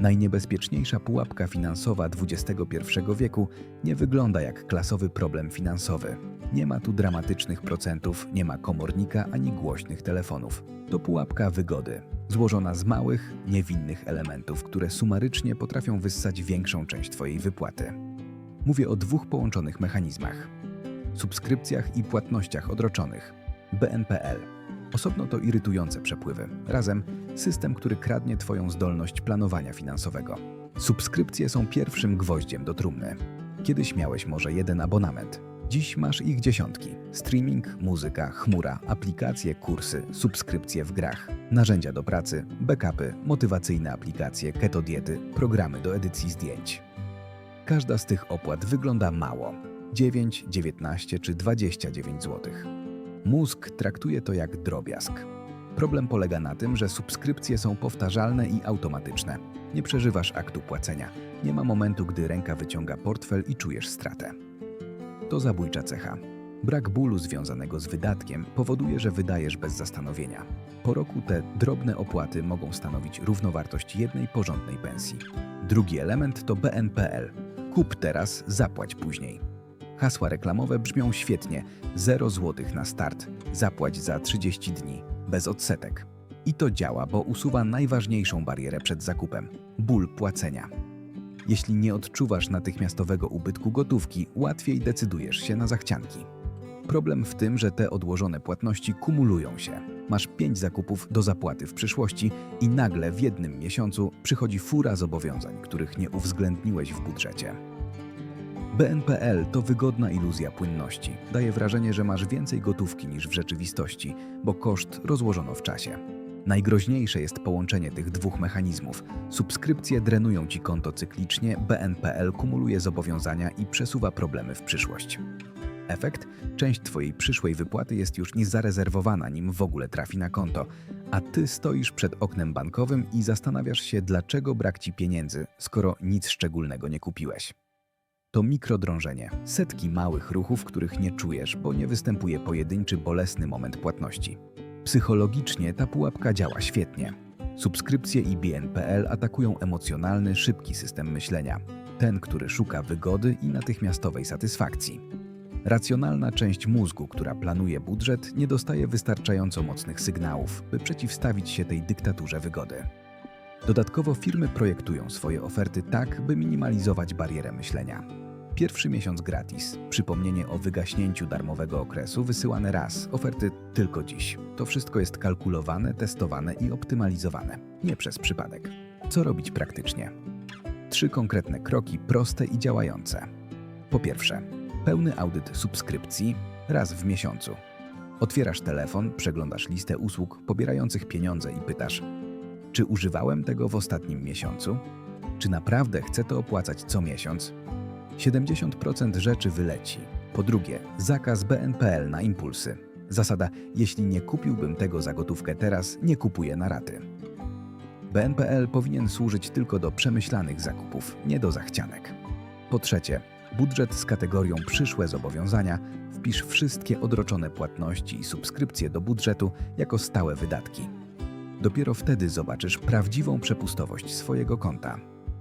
Najniebezpieczniejsza pułapka finansowa XXI wieku nie wygląda jak klasowy problem finansowy. Nie ma tu dramatycznych procentów, nie ma komornika ani głośnych telefonów. To pułapka wygody, złożona z małych, niewinnych elementów, które sumarycznie potrafią wyssać większą część Twojej wypłaty. Mówię o dwóch połączonych mechanizmach: subskrypcjach i płatnościach odroczonych. BNPL. Osobno to irytujące przepływy. Razem system, który kradnie Twoją zdolność planowania finansowego. Subskrypcje są pierwszym gwoździem do trumny. Kiedyś miałeś może jeden abonament. Dziś masz ich dziesiątki. Streaming, muzyka, chmura, aplikacje, kursy, subskrypcje w grach, narzędzia do pracy, backupy, motywacyjne aplikacje, keto diety, programy do edycji zdjęć. Każda z tych opłat wygląda mało. 9, 19 czy 29 zł. Mózg traktuje to jak drobiazg. Problem polega na tym, że subskrypcje są powtarzalne i automatyczne. Nie przeżywasz aktu płacenia. Nie ma momentu, gdy ręka wyciąga portfel i czujesz stratę. To zabójcza cecha. Brak bólu związanego z wydatkiem powoduje, że wydajesz bez zastanowienia. Po roku te drobne opłaty mogą stanowić równowartość jednej porządnej pensji. Drugi element to BNPL. Kup teraz, zapłać później. Hasła reklamowe brzmią świetnie. 0 zł na start, zapłać za 30 dni, bez odsetek. I to działa, bo usuwa najważniejszą barierę przed zakupem ból płacenia. Jeśli nie odczuwasz natychmiastowego ubytku gotówki, łatwiej decydujesz się na zachcianki. Problem w tym, że te odłożone płatności kumulują się. Masz pięć zakupów do zapłaty w przyszłości i nagle w jednym miesiącu przychodzi fura zobowiązań, których nie uwzględniłeś w budżecie. BNPL to wygodna iluzja płynności. Daje wrażenie, że masz więcej gotówki niż w rzeczywistości, bo koszt rozłożono w czasie. Najgroźniejsze jest połączenie tych dwóch mechanizmów. Subskrypcje drenują ci konto cyklicznie, BNPL kumuluje zobowiązania i przesuwa problemy w przyszłość. Efekt? Część twojej przyszłej wypłaty jest już niezarezerwowana, nim w ogóle trafi na konto, a ty stoisz przed oknem bankowym i zastanawiasz się, dlaczego brak ci pieniędzy, skoro nic szczególnego nie kupiłeś. To mikrodrążenie. Setki małych ruchów, których nie czujesz, bo nie występuje pojedynczy bolesny moment płatności. Psychologicznie ta pułapka działa świetnie. Subskrypcje i BNPL atakują emocjonalny, szybki system myślenia. Ten, który szuka wygody i natychmiastowej satysfakcji. Racjonalna część mózgu, która planuje budżet, nie dostaje wystarczająco mocnych sygnałów, by przeciwstawić się tej dyktaturze wygody. Dodatkowo firmy projektują swoje oferty tak, by minimalizować barierę myślenia. Pierwszy miesiąc gratis, przypomnienie o wygaśnięciu darmowego okresu wysyłane raz, oferty tylko dziś. To wszystko jest kalkulowane, testowane i optymalizowane, nie przez przypadek. Co robić praktycznie? Trzy konkretne kroki, proste i działające. Po pierwsze, pełny audyt subskrypcji raz w miesiącu. Otwierasz telefon, przeglądasz listę usług pobierających pieniądze i pytasz: czy używałem tego w ostatnim miesiącu? Czy naprawdę chcę to opłacać co miesiąc? 70% rzeczy wyleci. Po drugie, zakaz BNPL na impulsy. Zasada: jeśli nie kupiłbym tego za gotówkę teraz, nie kupuję na raty. BNPL powinien służyć tylko do przemyślanych zakupów, nie do zachcianek. Po trzecie, budżet z kategorią przyszłe zobowiązania wpisz wszystkie odroczone płatności i subskrypcje do budżetu jako stałe wydatki. Dopiero wtedy zobaczysz prawdziwą przepustowość swojego konta.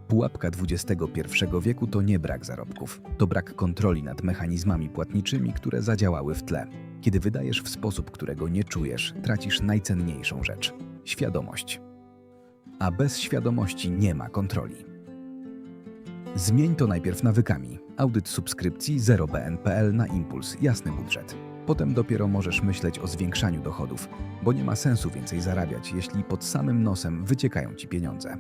Pułapka XXI wieku to nie brak zarobków, to brak kontroli nad mechanizmami płatniczymi, które zadziałały w tle. Kiedy wydajesz w sposób, którego nie czujesz, tracisz najcenniejszą rzecz świadomość. A bez świadomości nie ma kontroli. Zmień to najpierw nawykami. Audyt subskrypcji 0 BNPL na impuls, jasny budżet. Potem dopiero możesz myśleć o zwiększaniu dochodów, bo nie ma sensu więcej zarabiać, jeśli pod samym nosem wyciekają ci pieniądze.